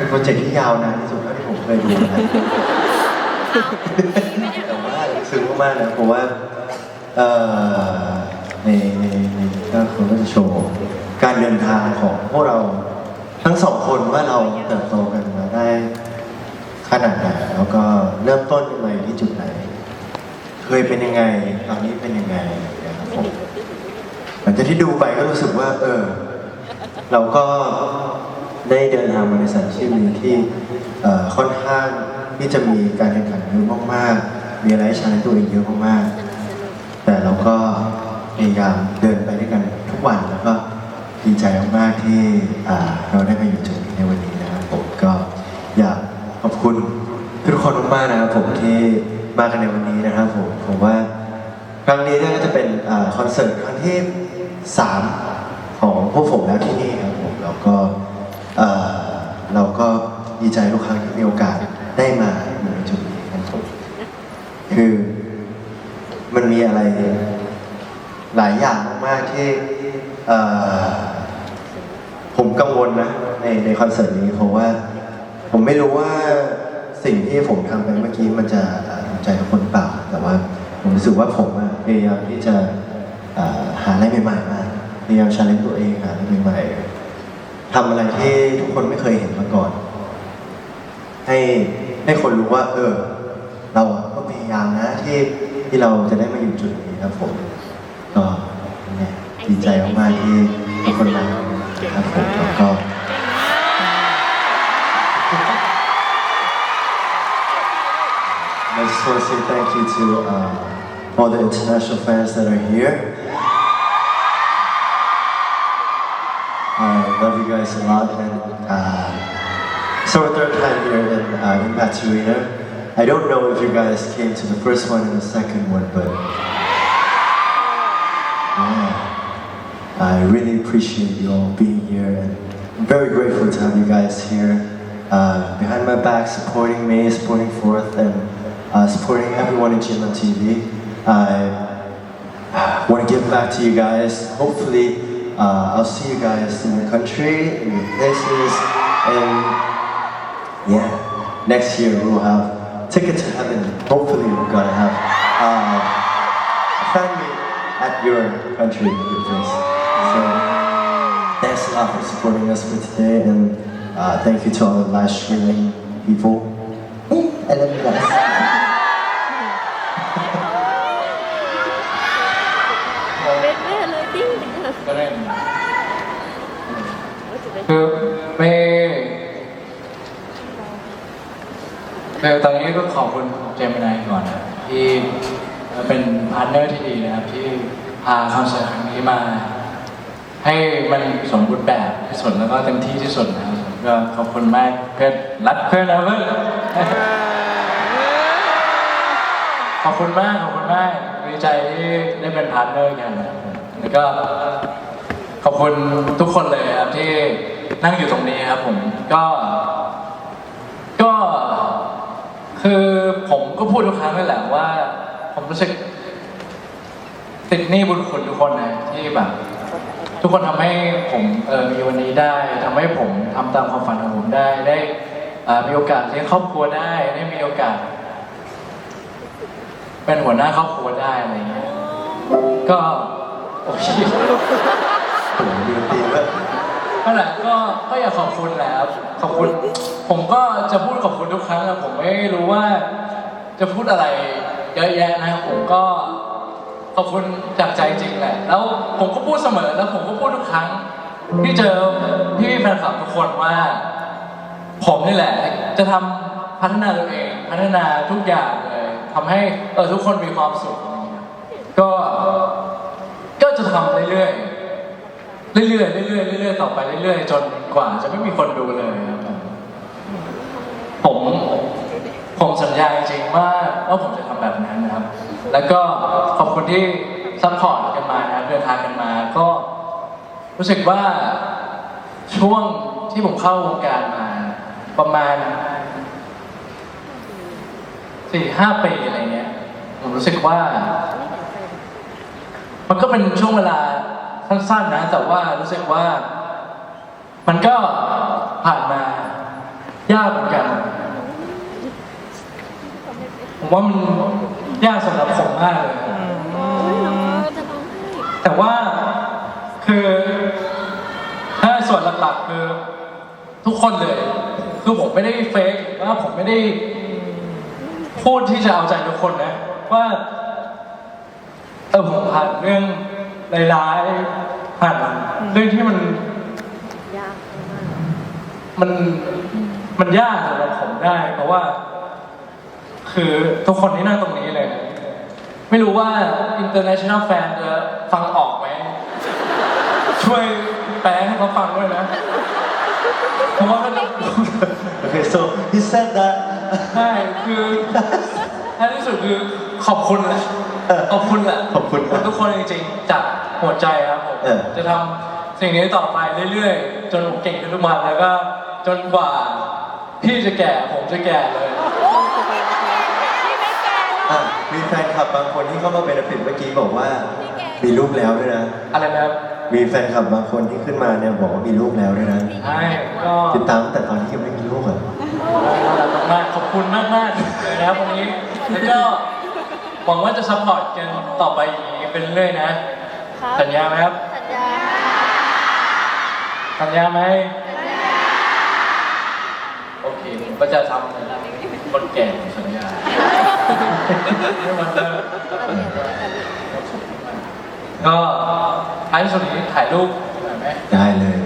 เป็นโปรเจกต์ที่ยาวนานที่สุดเท่าที่ผมเคยดูนะครับแต่ว่าซึ้งมากๆนะผมว่าเอ่อในในในก็คนก็จะโชว์การเดินทางของพวกเราทั้งสองคนว่าเราเติบโตกันมาได้ขนาดไหนแล้วก็เริ่มต้นยังไงที่จุดไหน เคยเป็นยังไง ตอนนี้เป็นยังไงนะครับผมหลังจากที่ดูไปก็รู้สึกว่า เออ เราก็ ได้เดินทางมาในสายอาชีพหนึ่งที่เอ่ค่อนข้างที่จะมีการแข่งขันเยอะมากๆ มีอะไรให้ใช้ตัวเองเยอะมากๆ แต่เราก็พยายามเดินไปด้วยกันทุกวันแล้วก็ดีใจมากๆที่เราได้มาอยู่จุดนี้ในวันนี้นะครับผมก็อยากขอบคุณทุกคนมากๆนะครับผมที่มากันในวันนี้นะครับผมผมว่าครั้งนี้เนี่ยก็จะเป็นคอนเสิร์ตครั้งที่สามของพวกผมแล้วที่นี่ครับผมแล้วก็ เอ่อเราก็ดีใจทุกครั้งที่มีโอกาสได้มาอยู่ในจุดนี้ครับ คือมันมีอะไรหลายอย่างมากๆที่เอ่อผมกังวลนะ ในในคอนเสิร์ตนี้เพราะว่า ผมไม่รู้ว่าสิ่งที่ผมทำไปเมื่อกี้มันจะถูกใจทุกคนหรือเปล่า แต่ว่าผมรู้สึกว่าผมอะพยายามที่จะอ่าหาอะไรใหม่ๆมาพยายามชาเลนจ์ตัวเองหาอะไรใหม่ๆ ทำอะไรที่ทุกคนไม่เคยเห็นมาก่อน ให้ให้คนรู้ว่า เออ เราอะก็พยายามนะที่ที่เราจะได้มาอยู่จุดนี้ครับผมก็เนี่ยดีใจมากๆที่ทุกคนมานะครับผมแล้วก็ I just want to say thank you to uh, all the international fans that are here. Love you guys a lot, and uh, so our third time here in uh, Arena. I don't know if you guys came to the first one and the second one, but yeah, I really appreciate you all being here, and I'm very grateful to have you guys here uh, behind my back, supporting me, supporting Fourth, and uh, supporting everyone in GMM TV. I want to give back to you guys. Hopefully, uh, I'll see you guys in the country, in your places, and yeah, next year we'll have Ticket to Heaven. Hopefully, we're gonna have uh, a fan meet at your country, your place. So, thanks a lot for supporting us for today, and uh, thank you to all the live streaming people. I love you guys. เป็นแม่เลยดิ้งก็ได้คือไม่คือตอนนี้ก็ขอบคุณเจมินายก่อนนะที่เป็นพาร์ทเนอร์ที่ดีนะครับ ที่พาคอนเสิร์ตครั้งนี้มา ให้มันสมบูรณ์แบบที่สุดแล้วก็เต็มที่ที่สุดนะครับก็ขอบคุณมากเพื่อนรักเพื่อนนะเพื่อนขอบคุณมากขอบคุณมากดีใจที่ได้เป็นพาร์ทเนอร์กันแล้วก็ขอบคุณทุกคนเลยครับที่ นั่งอยู่ตรงนี้ครับผมก็ ก็ คือผมก็พูดทุกครั้งนั่นแหละว่า ผมรู้สึก ติดหนี้บุญคุณทุกคนนะที่แบบ ทุกคนทำให้ผมเออมีวันนี้ได้ทำให้ผมทำตามความฝันของผมได้ได้มีโอกาสเลี้ยงครอบครัวได้ได้มีโอกาส เป็นหัวหน้าครอบครัวได้อะไรเงี้ยก็โอเคผมดูตีว่า นั่นแหละก็ก็อยากขอบคุณแหละครับขอบคุณ ผมก็จะพูดขอบคุณทุกครั้งอะผมไม่รู้ว่า จะพูดอะไรเยอะแยะนะผมก็ขอบคุณจากใจจริงแหละ แล้วผมก็พูดเสมอแล้วผมก็พูดทุกครั้ง ที่เจอพี่แฟนคลับทุกคนว่า ผมนี่แหละ จะทำพัฒนาตัวเอง พัฒนาทุกอย่างเลยทำให้เออทุกคนมีความสุขก็ก็จะทำเรื่อยๆ เรื่อยๆเรื่อยๆเรื่อยๆต่อไปเรื่อยๆ จนกว่าจะไม่มีคนดูเลยครับผมผมสัญญาจริงๆว่าว่าผมจะทำแบบนั้นนะครับ แล้วก็ขอบคุณที่ซัพพอร์ตกันมานะครับเดินทางกันมาก็รู้สึกว่าช่วงที่ผมเข้าวงการมา ประมาณสี่ห้าปีอะไรเงี้ยผมรู้สึกว่า มันก็เป็นช่วงเวลา สั้นๆนะ แต่ว่ารู้สึกว่า มันก็ผ่านมายากเหมือนกันผมว่ามันยากสำหรับผมมากเลยแต่ว่าคือถ้าส่วนหลักๆคือทุกคนเลย คือผมไม่ได้เฟกว่าผมไม่ได้พูดที่จะเอาใจทุกคนนะ ว่าเออผมผ่านเรื่อง ร้ายๆผ่านเรื่องที่มัน ยากมากมันมันยากสำหรับผมได้ เพราะว่า คือทุกคนที่นั่งตรงนี้เลยนะไม่รู้ว่า international fan จะฟังออกไหม ช่วยแปลให้เขาฟังด้วยนะ เพราะว่ามันโอเค so he said that ใช่คือท้ายที่สุดคือขอบคุณแหละ ขอบคุณแหละขอบคุณมากทุกคนจริงๆจากหัวใจครับผมเออ จะทำสิ่งนี้ต่อไปเรื่อยๆ จนผมเก่งขึ้นทุกวันแล้วก็จนกว่าพี่จะแก่ผมจะแก่เลย อะมีแฟนคลับบางคนที่เข้ามาเป็นฟิตเมื่อกี้บอกว่า มีลูกแล้วด้วยนะ อะไรนะครับมีแฟนคลับบางคนที่ขึ้นมาเนี่ยบอกว่ามีลูกแล้วด้วยนะ ใช่ก็ติดตามตั้งแต่ตอนที่ยังไม่มีลูกอะน่ารักมากๆขอบคุณมากมากๆเลยนะครับวันนี้แล้วก็ หวังว่าจะซัพพอร์ตกันต่อไปอย่างนี้เป็นเรื่อยๆนะ ครับสัญญาไหมครับ สัญญาสัญญาไหมโอเคผมก็จะทำนะครับคนแก่ของสัญญาไม่วันเลิกก็ท้ายสุดนี้ถ่ายรูปหน่อยไหม ได้เลย